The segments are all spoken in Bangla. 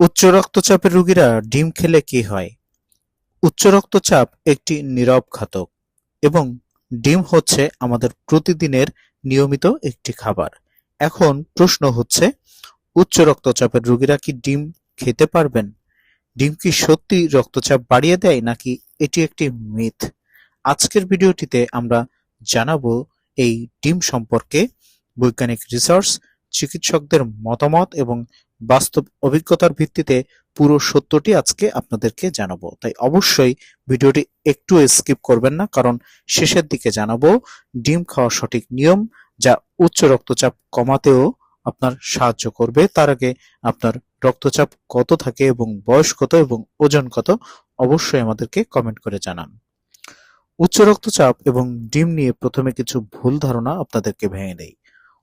উচ্চ রক্তচাপের রোগীরা ডিম খেলে কি হয়? উচ্চ রক্তচাপ একটি নীরব ঘাতক এবং ডিম হচ্ছে আমাদের প্রতিদিনের নিয়মিত একটি খাবার। এখন প্রশ্ন হচ্ছে, উচ্চ রক্তচাপের রোগীরা কি ডিম খেতে পারবেন? ডিম কি সত্যি রক্তচাপ বাড়িয়ে দেয় নাকি এটি একটি মিথ? আজকের ভিডিওটিতে আমরা জানাব এই ডিম সম্পর্কে বৈজ্ঞানিক রিসার্চ চিকিৎসকদের মতামত এবং বাস্তব অভিজ্ঞতার ভিত্তিতে পুরো সত্যটি আজকে আপনাদেরকে জানাব। তাই অবশ্যই ভিডিওটি একটু স্কিপ করবেন না, কারণ শেষের দিকে জানাব ডিম খাওয়ার সঠিক নিয়ম যা উচ্চ রক্তচাপ কমাতেও আপনার সাহায্য করবে। তার আগে আপনার রক্তচাপ কত থাকে এবং বয়স কত এবং ওজন কত অবশ্যই আমাদেরকে কমেন্ট করে জানান। উচ্চ রক্তচাপ এবং ডিম নিয়ে প্রথমে কিছু ভুল ধারণা আপনাদেরকে ভেঙে দেই।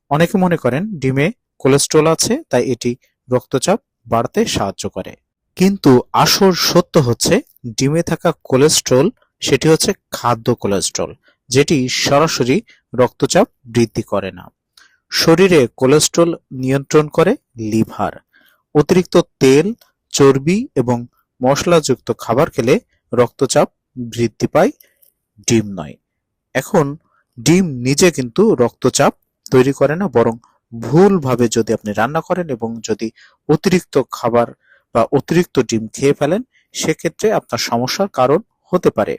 অনেকে মনে করেন ডিমে কোলেস্ট্রল আছে, তাই এটি রক্তচাপ বাড়তে সাহায্য করে। কিন্তু আসল সত্য হচ্ছে, ডিমে থাকা কোলেস্ট্রল, সেটি হচ্ছে খাদ্য কোলেস্ট্রল, যেটি সরাসরি রক্তচাপ বৃদ্ধি করে না। শরীরে কোলেস্ট্রল নিয়ন্ত্রণ করে লিভার। অতিরিক্ত তেল, চর্বি এবং মশলাযুক্ত খাবার খেলে রক্তচাপ বৃদ্ধি পায় ডিম নয়। এখন ডিম নিজে কিন্তু রক্তচাপ তৈরি করে না, বরং ভুলভাবে যদি আপনি রান্না করেন এবং যদি অতিরিক্ত খাবার বা অতিরিক্ত ডিম খেয়ে ফেলেন, সেক্ষেত্রে আপনার সমস্যার কারণ হতে পারে।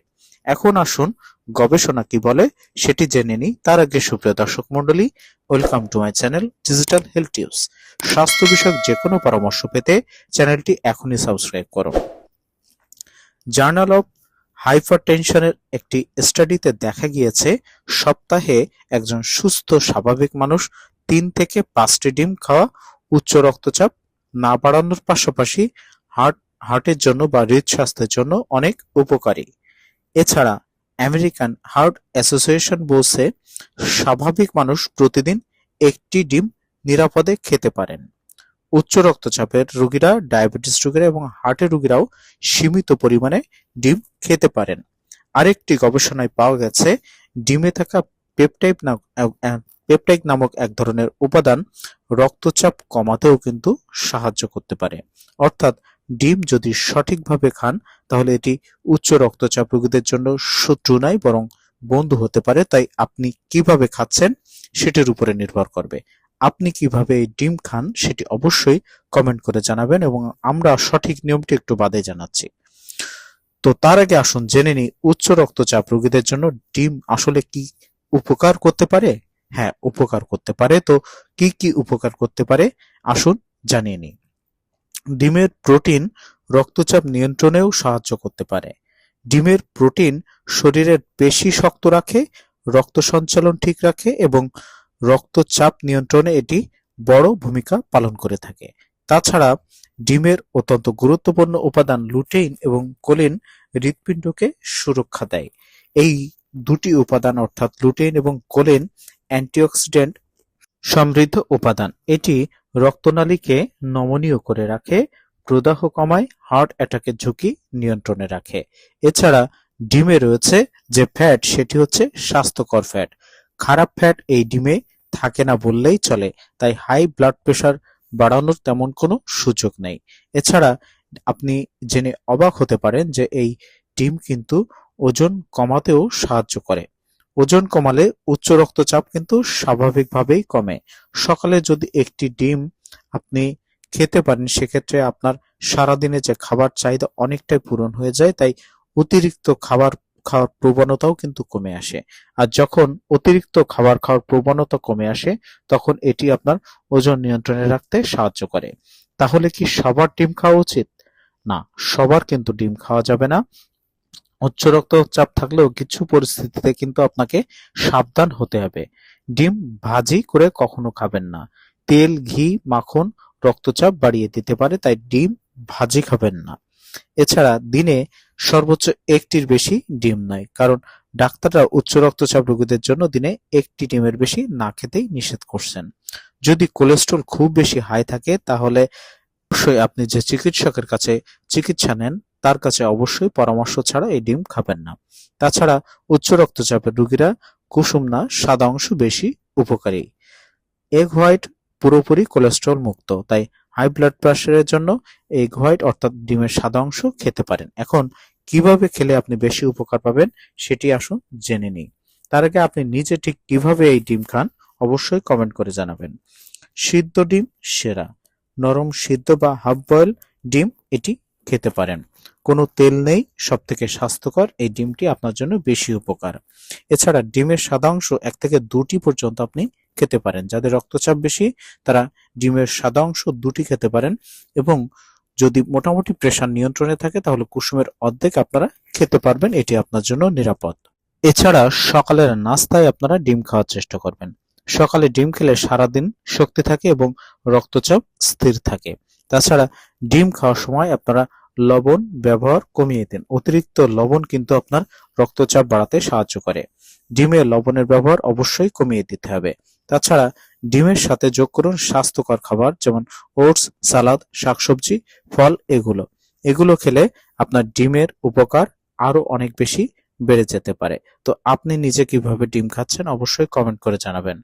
এখন আসুন গবেষণা কি বলে সেটি জেনে নিই। তার আগে সুপ্রিয় দর্শক মন্ডলী welcome to my channel digital health tubes স্বাস্থ্য বিষয়ক যে কোনো পরামর্শ পেতে চ্যানেলটি এখনই সাবস্ক্রাইব করুন। জার্নাল অফ হাইপারটেনশনের একটি স্টাডিতে দেখা গিয়েছে, সপ্তাহে একজন সুস্থ, স্বাভাবিক মানুষ তিন থেকে পাঁচটি ডিম খাওয়া, উচ্চ রক্তচাপ না বাড়ানোর পাশাপাশি হার্ট, হার্টের জন্য বা হৃদস্বাস্থ্যের জন্য অনেক উপকারী। এছাড়া আমেরিকান হার্ট অ্যাসোসিয়েশন বলছে, স্বাভাবিক মানুষ প্রতিদিন একটি ডিম নিরাপদে খেতে পারেন। উচ্চ রক্তচাপের রোগীরা, ডায়াবেটিস রোগীরা এবং হার্টের রোগীরাও সীমিত পরিমাণে ডিম খেতে পারেন। আরেকটি গবেষণায় পাওয়া গেছে, ডিমে থাকা পেপটাইড পেপটাইড নামক এক ধরনের উপাদান রক্তচাপ কমাতেও কিন্তু সাহায্য করতে পারে। অর্থাৎ ডিম যদি সঠিকভাবে খান, তাহলে এটি উচ্চ রক্তচাপ রোগীদের জন্য শত্রু নয়, বরং বন্ধু হতে পারে। তাই আপনি কীভাবে খাচ্ছেন, সেটির উপরে নির্ভর করবে। আপনি কীভাবে এই ডিম খান সেটি অবশ্যই কমেন্ট করে জানাবেন এবং আমরা সঠিক নিয়মটি একটু বাদে জানাচ্ছি। তো তার আগে আসুন জেনে নিই, উচ্চ রক্তচাপ রোগীদের জন্য ডিম আসলে কি উপকার করতে পারে? হ্যাঁ উপকার করতে পারে। তো কি কি উপকার করতে পারে? আসুন জানিয়ে নিই। ডিমের প্রোটিন রক্তচাপ নিয়ন্ত্রণেও সাহায্য করতে পারে। ডিমের প্রোটিন শরীরের পেশি শক্ত রাখে, রক্ত সঞ্চালন ঠিক রাখে এবং রক্তচাপ নিয়ন্ত্রণে এটি বড় ভূমিকা পালন করে থাকে। তাছাড়া ডিমের অত্যন্ত গুরুত্বপূর্ণ উপাদান লুটেইন এবং কোলিন হৃৎপিণ্ডকে সুরক্ষা দেয়। এই দুটি উপাদান অর্থাৎ লুটেইন এবং কোলিন অ্যান্টিঅক্সিডেন্ট সমৃদ্ধ উপাদান। এটি রক্তনালীকে নমনীয় করে রাখে, প্রদাহ কমায় হার্ট অ্যাটাকের ঝুঁকি নিয়ন্ত্রণে রাখে। এছাড়া ডিমে রয়েছে যে ফ্যাট সেটি হচ্ছে স্বাস্থ্যকর ফ্যাট খারাপ ফ্যাট এই ডিমে থাকে না বললেই চলে। তাই হাই ব্লাড প্রেশার বাড়ানোর তেমন কোনো সুযোগ নেই। এছাড়া আপনি জেনে অবাক হতে পারেন যে এই ডিম কিন্তু ওজন কমাতেও সাহায্য করে। ওজন কমালে উচ্চ রক্তচাপ কিন্তু স্বাভাবিকভাবেই কমে। সকালে যদি একটি ডিম আপনি খেতে পারেন, সেক্ষেত্রে আপনার সারাদিনে যে খাবার চাহিদা অনেকটাই পূরণ হয়ে যায়। তাই অতিরিক্ত খাবার খাওয়ার প্রবণতাও কিন্তু কমে আসে। আর যখন অতিরিক্ত খাবার খাওয়ার প্রবণতা কমে আসে, তখন এটি আপনার ওজন নিয়ন্ত্রণে রাখতে সাহায্য করে। তাহলে কি সবার ডিম খাওয়া উচিত? না, সবার কিন্তু ডিম খাওয়া যাবে না। উচ্চ রক্তচাপ থাকলেও কিছু পরিস্থিতিতে কিন্তু আপনাকে সাবধান হতে হবে। ডিম ভাজি করে কখনো খাবেন না। তেল, ঘি, মাখন রক্তচাপ বাড়িয়ে দিতে পারে, তাই ডিম ভাজি খাবেন না। এছাড়া দিনে সর্বোচ্চ একটির বেশি ডিম নয় কারণ ডাক্তাররা উচ্চ রক্তচাপ রোগীদের জন্য দিনে একটি ডিমের বেশি না খেতেই নিষেধ করছেন। যদি কোলেস্ট্রল খুব বেশি হাই থাকে, তাহলে অবশ্যই আপনি যে চিকিৎসকের কাছে চিকিৎসা নেন, তার কাছে অবশ্যই পরামর্শ ছাড়া এই ডিম খাবেন না। তাছাড়া উচ্চ রক্তচাপের রোগীরা কুসুম না, সাদা অংশ বেশি উপকারী। এগ হোয়াইট পুরোপুরি কোলেস্ট্রল মুক্ত, তাই হাই ব্লাড প্রেশারের জন্য এগ হোয়াইট অর্থাৎ ডিমের সাদা অংশ খেতে পারেন। এখন কীভাবে খেলে আপনি বেশি উপকার পাবেন সেটি আসুন জেনে নিই। তার আগে আপনি নিজে ঠিক কীভাবে এই ডিম খান অবশ্যই কমেন্ট করে জানাবেন। সিদ্ধ ডিম সেরা। নরম সিদ্ধ বা হাফ বয়েল ডিম এটি খেতে পারেন। কোনো তেল নেই সব থেকে স্বাস্থ্যকর এই ডিমটি আপনার জন্য বেশি উপকার। এছাড়া ডিমের সাদা অংশ এক থেকে দুটি পর্যন্ত আপনি খেতে পারেন। যাদের রক্তচাপ বেশি, তারা ডিমের সাদা অংশ দুটি খেতে পারেন এবং যদি মোটামুটি প্রেশার নিয়ন্ত্রণে থাকে, তাহলে কুসুমের অর্ধেক আপনারা খেতে পারবেন, এটি আপনার জন্য নিরাপদ। এছাড়া সকালের নাস্তায় আপনারা ডিম খাওয়ার চেষ্টা করবেন। সকালে ডিম খেলে সারাদিন শক্তি থাকে এবং রক্তচাপ স্থির থাকে। তাছাড়া ডিম খাওয়ার সময় আপনারা লবণ ব্যবহার কমিয়ে দিন। অতিরিক্ত লবণ কিন্তু আপনার রক্তচাপ বাড়াতে সাহায্য করে। ডিমে লবণের ব্যবহার অবশ্যই কমিয়ে দিতে হবে। তাছাড়া ডিমের সাথে যোগ করুন স্বাস্থ্যকর খাবার যেমন ওটস, সালাদ, শাকসবজি, ফল এগুলো। এগুলো খেলে আপনার ডিমের উপকার আরও অনেক বেশি বেড়ে যেতে পারে। তো আপনি নিজে কীভাবে ডিম খাচ্ছেন অবশ্যই কমেন্ট করে জানাবেন।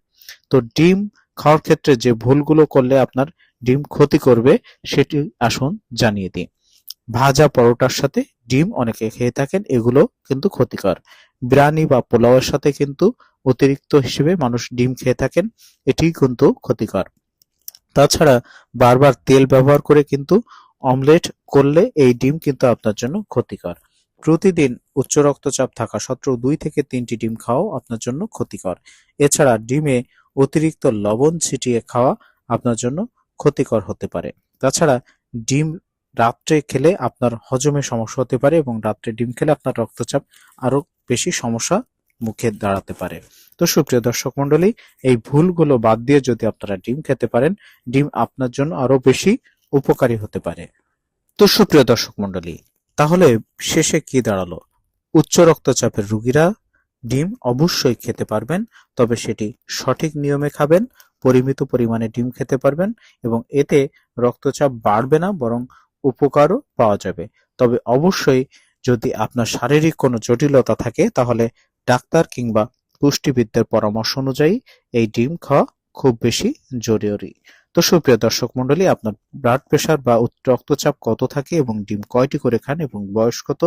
তো ডিম খাওয়ার ক্ষেত্রে যে ভুলগুলো করলে আপনার ডিম ক্ষতি করবে, সেটি আসুন জানিয়ে দিই। ভাজা পরোটার সাথে ডিম অনেকে খেয়ে থাকেন, এগুলো কিন্তু ক্ষতিকর। বিরিয়ানি বা পোলাওয়ের সাথে কিন্তু অতিরিক্ত হিসেবে মানুষ ডিম খেয়ে থাকেন এটি কিন্তু ক্ষতিকর। তাছাড়া বারবার তেল ব্যবহার করে কিন্তু অমলেট করলে এই ডিম কিন্তু আপনার জন্য ক্ষতিকর। প্রতিদিন উচ্চ রক্তচাপ থাকা সত্ত্বেও দুই থেকে তিনটি ডিম খাওয়াও আপনার জন্য ক্ষতিকর। এছাড়া ডিমে অতিরিক্ত লবণ ছিটিয়ে খাওয়া আপনার জন্য ক্ষতিকর হতে পারে। তাছাড়া ডিম রাত্রে খেলে আপনার হজমে সমস্যা হতে পারে এবং রাত্রে ডিম খেলে আপনার রক্তচাপ আরও বেশি সমস্যা মুখে দাঁড়াতে পারে। তো সুপ্রিয় দর্শক মন্ডলী এই ভুলগুলো বাদ দিয়ে যদি আপনারা ডিম খেতে পারেন, ডিম আপনার জন্য আরও বেশি উপকারী হতে পারে। তো সুপ্রিয় দর্শক মন্ডলী তাহলে শেষে কি দাঁড়াল? উচ্চ রক্তচাপের রোগীরা ডিম অবশ্যই খেতে পারবেন, তবে সেটি সঠিক নিয়মে খাবেন, পরিমিত পরিমাণে ডিম খেতে পারবেন এবং এতে রক্তচাপ বাড়বে না, বরং উপকারও পাওয়া যাবে। তবে অবশ্যই যদি আপনার শারীরিক কোনো জটিলতা থাকে, তাহলে ডাক্তার কিংবা পুষ্টিবিদদের পরামর্শ অনুযায়ী এই ডিম খাওয়া খুব বেশি জরুরি। তো সুপ্রিয় দর্শক মন্ডলী আপনার ব্লাড প্রেশার বা রক্তচাপ কত থাকে এবং ডিম কয়টি করে খান এবং বয়স কত?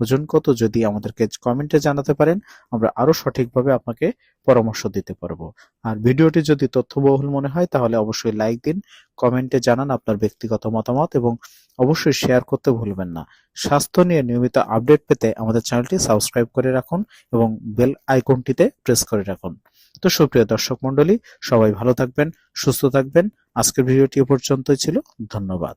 ওজন কত? যদি আমাদেরকে কমেন্টে জানাতে পারেন, আমরা আরও সঠিকভাবে আপনাকে পরামর্শ দিতে পারব। আর ভিডিওটি যদি তথ্যবহুল মনে হয়, তাহলে অবশ্যই লাইক দিন কমেন্টে জানান আপনার ব্যক্তিগত মতামত এবং অবশ্যই শেয়ার করতে ভুলবেন না। স্বাস্থ্য নিয়ে নিয়মিত আপডেট পেতে আমাদের চ্যানেলটি সাবস্ক্রাইব করে রাখুন এবং বেল আইকনটিতে প্রেস করে রাখুন। তো সুপ্রিয় দর্শক মন্ডলী সবাই ভালো থাকবেন সুস্থ থাকবেন। আজকের ভিডিওটি পর্যন্তই ছিল। ধন্যবাদ।